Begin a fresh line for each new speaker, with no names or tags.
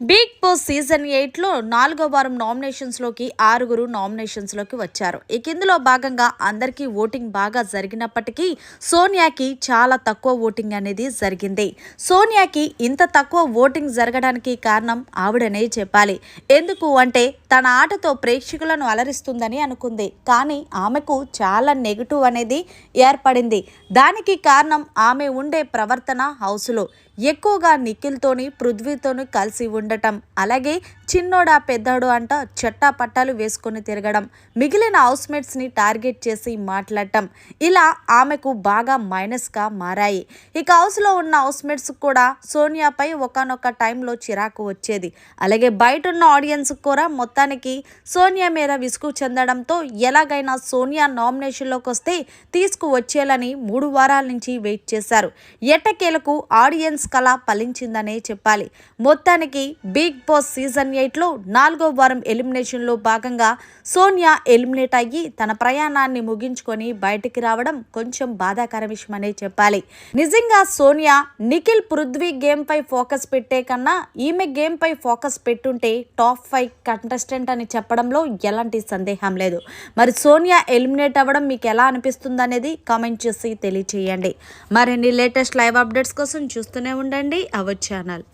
Big boss season ఎయిట్లో నాలుగో వారం నామినేషన్స్లోకి ఆరుగురు నామినేషన్స్లోకి వచ్చారు. ఇక ఇందులో భాగంగా అందరికీ ఓటింగ్ బాగా జరిగినప్పటికీ సోనియాకి చాలా తక్కువ ఓటింగ్ అనేది జరిగింది. సోనియాకి ఇంత తక్కువ ఓటింగ్ జరగడానికి కారణం ఆవిడనే చెప్పాలి. ఎందుకు అంటే తన ఆటతో ప్రేక్షకులను అలరిస్తుందని అనుకుంది. కానీ ఆమెకు చాలా నెగిటివ్ అనేది ఏర్పడింది. దానికి కారణం ఆమె ఉండే ప్రవర్తన హౌస్లో. ఎక్కువగా నిఖిల్తోని పృథ్వీతోని కలిసి ఉండటం. అలాగే చిన్నోడా పెద్దోడు అంట చెట్టా పట్టాలు వేసుకొని తిరగడం. మిగిలిన హౌస్మేట్స్ని టార్గెట్ చేసి మాట్లాడటం. ఇలా ఆమెకు బాగా మైనస్గా మారాయి. ఇక హౌస్లో ఉన్న హౌస్మేట్స్ కూడా సోనియాపై ఒకనొక టైంలో చిరాకు వచ్చేది. అలాగే బయట ఉన్న ఆడియన్స్ కూడా మొత్తానికి సోనియా మీద విసుగు చెందడంతో ఎలాగైనా సోనియా నామినేషన్లోకి వస్తే తీసుకువచ్చేయాలని మూడు వారాల నుంచి వెయిట్ చేశారు. ఎట్టకేలకు ఆడియన్స్ కళ ఫలించిందనే చెప్పాలి. మొత్తానికి బిగ్ బాస్ సీజన్ ఎయిట్లో నాలుగో వారం ఎలిమినేషన్లో భాగంగా సోనియా ఎలిమినేట్ అయ్యి తన ప్రయాణాన్ని ముగించుకొని బయటికి రావడం కొంచెం బాధాకర విషయమనే చెప్పాలి. నిజంగా సోనియా నిఖిల్ పృథ్వీ గేమ్పై ఫోకస్ పెట్టే కన్నా ఈమె గేమ్పై ఫోకస్ పెట్టుంటే టాప్ ఫైవ్ కంటెస్టెంట్ అని చెప్పడంలో ఎలాంటి సందేహం లేదు. మరి సోనియా ఎలిమినేట్ అవ్వడం మీకు ఎలా అనిపిస్తుంది అనేది కామెంట్ చేసి తెలియచేయండి. మరిన్ని లేటెస్ట్ లైవ్ అప్డేట్స్ కోసం చూస్తూనే ఉండండి అవర్ ఛానల్.